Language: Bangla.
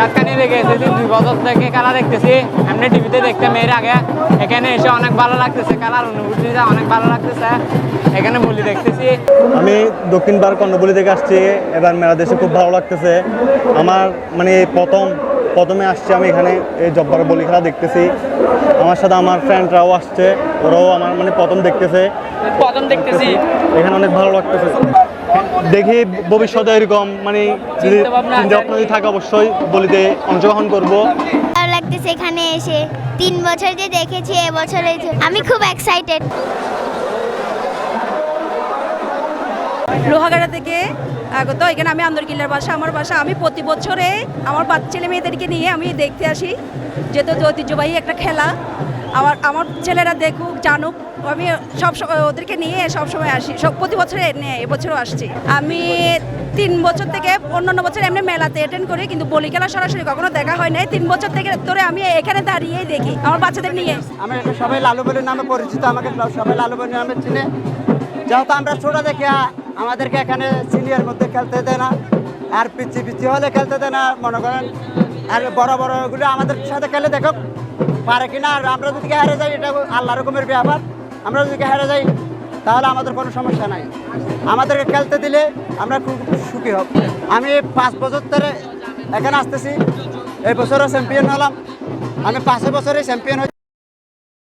কাকানি লেগে এসেছি দুই বছর থেকে খেলা দেখতেছি এমনি টিভিতে দেখতে মেয়ের আগে। এখানে এসে অনেক ভালো লাগতেছে খেলার অনুভূতিটা অনেক ভালো লাগতেছে। এখানে বলি দেখতেছি। আমি দক্ষিণ বার কর্ণবলি থেকে আসছি এবার মেলা দেশে খুব ভালো লাগতেছে। আমার মানে প্রথম প্রথমে আসছি আমি এখানে এই জব্বার বলি খেলা দেখতেছি। আমার সাথে আমার ফ্রেন্ডরাও আসছে ওরাও আমার মানে প্রথম দেখতেছে। প্রথম দেখতেছি। এখানে অনেক ভালো লাগতেছে। দেখি ভবিষ্যতে এরকম মানে যদি চিন্তাভাবনা চিন্তা ভাবনা যদি থাকে অবশ্যই বলিতে অংশগ্রহণ করব। ভালো লাগতেছে এখানে এসে। তিন বছর যে দেখেছি এবছর আমি খুব এক্সাইটেড লোহাগাড়া থেকে আগত এখানে আমি আন্দরকিল্লার বাসা আমার বাসা। আমি প্রতি বছরে আমার বাচ্চা ছেলে মেয়েদেরকে নিয়ে আমি দেখতে আসি। যেহেতু যে ঐতিহ্যবাহী একটা খেলা আমার আমার ছেলেরা দেখুক, জানুক, আমি সব সময় ওদেরকে নিয়ে সব সময় আসি। সব প্রতি বছরে নেয় এবছরও আসছি। আমি তিন বছর থেকে অন্যান্য বছর এমনি মেলাতে অ্যাটেন্ড করি, কিন্তু বলি খেলা সরাসরি কখনো দেখা হয় নাই। তিন বছর থেকে ধরে আমি এখানে দাঁড়িয়েই দেখি, আমার বাচ্চাদের নিয়ে। আমি সবাই লালু বলে নামে পরিচিত, আমাকে সব- সবাই লালু বলে নামে চিনে। যেহেতু আমরা ছোট দেখে আমাদেরকে এখানে সিনিয়র মধ্যে খেলতে দেয় না, আর পিচি পিচি হলে খেলতে দেয় না, মনে করেন। আর বড় বড়গুলো আমাদের সাথে খেলে দেখো পারে কিনা আর আমরা যদি হেরে যাই, এটা আল্লাহ রকমের ব্যাপার। আমরা যদি হেরে যাই, তাহলে আমাদের কোনো সমস্যা নাই। আমাদেরকে খেলতে দিলে আমরা খুব সুখী হব। আমি পাঁচ বছর ধরে এখানে আসতেছি। এই বছরও চ্যাম্পিয়ন হলাম। আমি পাঁচ বছরে চ্যাম্পিয়ন হই